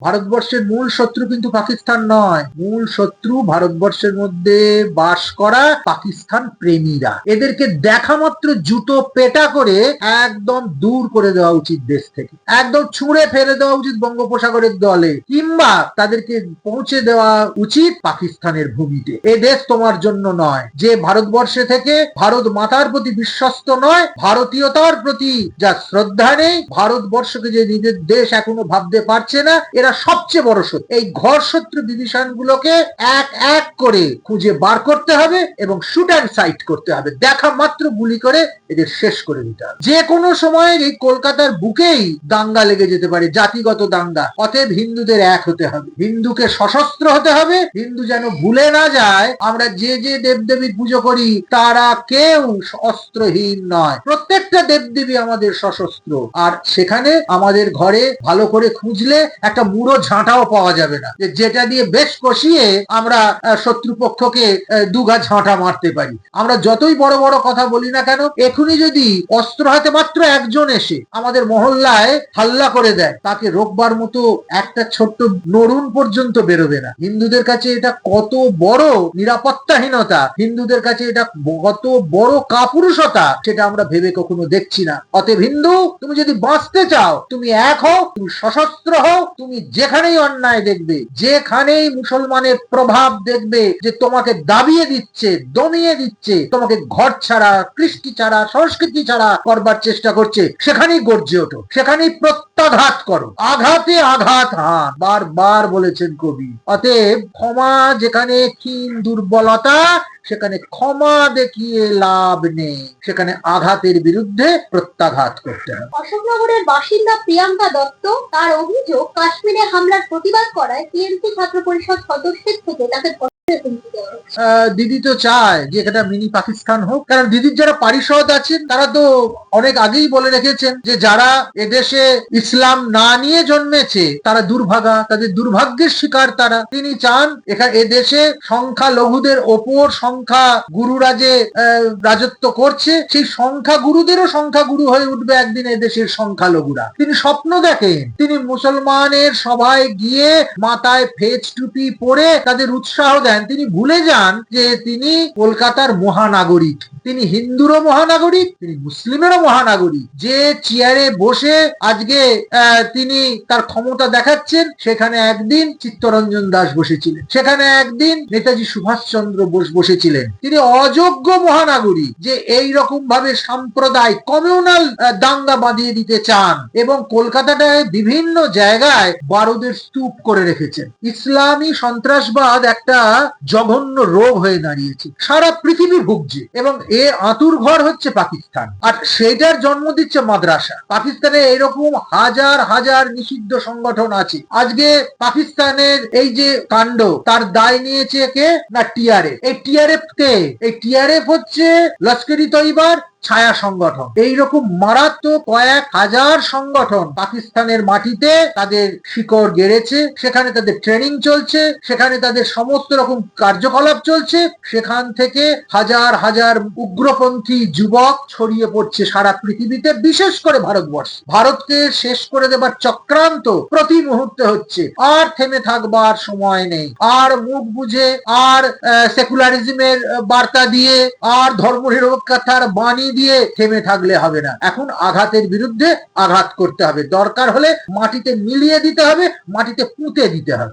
ভারতবর্ষের মূল শত্রু কিন্তু পাকিস্তান নয়। মূল শত্রু ভারতবর্ষের মধ্যে বাস করা পাকিস্তান প্রেমীরা। এদেরকে দেখা মাত্র জুতো পেটা করে একদম দূর করে দেওয়া উচিত দেশ থেকে। একদম ছুঁড়ে ফেলে দেওয়া উচিত বঙ্গোপসাগরের দলে। কিংবা তাদেরকে পৌঁছে দেওয়া উচিত পাকিস্তানের ভূমিতে। এ দেশ তোমার জন্য নয়। যে ভারতবর্ষে থেকে ভারত মাতার প্রতি বিশ্বস্ত নয়, ভারতীয়তার প্রতি যা শ্রদ্ধা নেই, ভারতবর্ষকে যে নিজের দেশ এখনও ভাবতে পারছে না, এরা সবচেয়ে বড় শত্রু। এই ঘর শত্রু বিভীষণ গুলোকে এক এক করে খুঁজে বার করতে হবে এবং শুট অ্যান্ড সাইট করতে হবে। দেখা মাত্র গুলি করে এদের শেষ করে দিতে হবে। যে কোনো সময় এই কলকাতার বুকেই দাঙ্গা লেগে যেতে পারে, জাতিগত দাঙ্গা। অতএব হিন্দুদের এক হতে হবে। হিন্দুকে সশস্ত্র হতে হবে। হিন্দু যেন ভুলে না যায়, আমরা যে যে দেবদেবীর পুজো করি, তারা কেউ অস্ত্রহীন নয়। প্রত্যেকটা দেবদেবী আমাদের সশস্ত্র। আর সেখানে আমাদের ঘরে ভালো করে খুঁজলে একটা মুড়ো ঝাঁটাও পাওয়া যাবে না। যেটা দিয়ে বেশ কষিয়ে আমরা শত্রুপক্ষকে দুগা ঝাঁটা মারতে পারি। আমরা যতই বড় বড় কথা বলি না কেন এখনই যদি অস্ত্র হাতে মাত্র একজন এসে আমাদের মহল্লায় হাল্লা করে দেয়, তাকে রোববার মতো একটা ছোট্ট নড়ুন পর্যন্ত বেরোবে না। হিন্দুদের কাছে এটা কত বড় নিরাপত্তাহীনতা। হিন্দুদের কাছে এটা কত বড় কাপুরুষতা, সেটা আমরা ভেবে কখনো দেখছি না। অতএব হিন্দু, তুমি যদি বাঁচতে চাও, তুমি এক হও, তুমি সশস্ত্র হও, তুমি যেখানেই অন্যায় দেখবে, যেখানেই মুসলমানের প্রভাব দেখবে যে তোমাকে দাবিয়ে দিচ্ছে, দমিয়ে দিচ্ছে, তোমাকে ঘর ছাড়া, কৃষ্টি ছাড়া, সংস্কৃতি ছাড়া করবার চেষ্টা করছে, সেখানেই গর্জে ওঠো, সেখানেই প্রত্যাঘাত করো। আঘাতে আঘাত হান বারবার বলেছেন কবি। অতএব ক্ষমা যেখানে ক্ষীণ দুর্বলতা সেখানে ক্ষমা দেখিয়ে লাভ নেই। সেখানে আঘাতের বিরুদ্ধে প্রত্যাঘাত করতে হবে। অশোকনগরের বাসিন্দা প্রিয়াঙ্কা দত্ত তার অভিযোগ, কাশ্মীরে হামলার প্রতিবাদ করায় টিএমসি ছাত্র পরিষদ সদস্যের থেকে তাকে দিদি তো চায় যে এটা মিনি পাকিস্তান হোক। কারণ দিদির যারা পারিষদ আছেন, তারা তো অনেক আগেই বলে রেখেছেন যে যারা এদেশে ইসলাম না নিয়ে জন্মেছে, তারা দুর্ভাগা, তাদের দুর্ভাগ্যের শিকার তারা। তিনি চান এখানে এদেশে সংখ্যা লঘুদের ওপর সংখ্যা গুরুরা যে রাজত্ব করছে। সেই সংখ্যা গুরুদেরও সংখ্যা গুরু হয়ে উঠবে একদিন এদেশের সংখ্যা লঘুরা তিনি স্বপ্ন দেখেন, তিনি মুসলমানের সভায় গিয়ে মাথায় ফেজ টুপি পরে তাদের উৎসাহ দেন। তিনি ভুলে যান যে তিনি কলকাতার মহানাগরিক। তিনি হিন্দুরও মহানাগরিক, তিনি মুসলিমেরও মহানাগরিক। যে চেয়ারে বসে আজকে তিনি তার ক্ষমতা দেখাচ্ছেন, সেখানে একদিন চিত্তরঞ্জন দাস বসেছিলেন। সেখানে একদিন নেতাজি সুভাষচন্দ্র বোস বসেছিলেন। তিনি অযোগ্য মহানাগরিক যে এই রকম ভাবে সাম্প্রদায় কমিউনাল দাঙ্গা বাঁধিয়ে দিতে চান এবং কলকাতাটায় বিভিন্ন জায়গায় বারুদের স্তূপ করে রেখেছেন। ইসলামী সন্ত্রাসবাদ একটা জঘন্য রোগ হয়ে দাঁড়িয়েছে। সারা পৃথিবী ভুগছে এবং এ আতুর ঘর হচ্ছে পাকিস্তান। আর সেটার জন্ম দিচ্ছে মাদ্রাসা। পাকিস্তানে এরকম হাজার হাজার নিষিদ্ধ সংগঠন আছে। আজকে পাকিস্তানের এই যে কাণ্ড, তার দায় নিয়েছে কে? না টিআরএফ এই টিআরএফ কে? এই টিআরএফ হচ্ছে লস্করি তৈবার ছায়া সংগঠন। এইরকম মারাত্মক কয়েক হাজার সংগঠন পাকিস্তানের মাটিতে তাদের শিকড় গেড়েছে, সেখানে তাদের ট্রেনিং চলছে, সেখানে তাদের সমস্ত রকম কার্যকলাপ চলছে, সেখান থেকে হাজার হাজার উগ্রপন্থী যুবক ছড়িয়ে পড়ছে সারা পৃথিবীতে, বিশেষ করে ভারতবর্ষ। ভারতকে শেষ করে দেবার চক্রান্ত প্রতি মুহূর্তে হচ্ছে। আর থেমে থাকবার সময় নেই। আর মুখ বুঝে, আর সেকুলারিজমের বার্তা দিয়ে, আর ধর্মনিরপেক্ষতার বাণী দিয়ে থেমে থাকলে হবে না। এখন আঘাতের বিরুদ্ধে আঘাত করতে হবে। দরকার হলে মাটিতে মিলিয়ে দিতে হবে, মাটিতে পুঁতে দিতে হবে।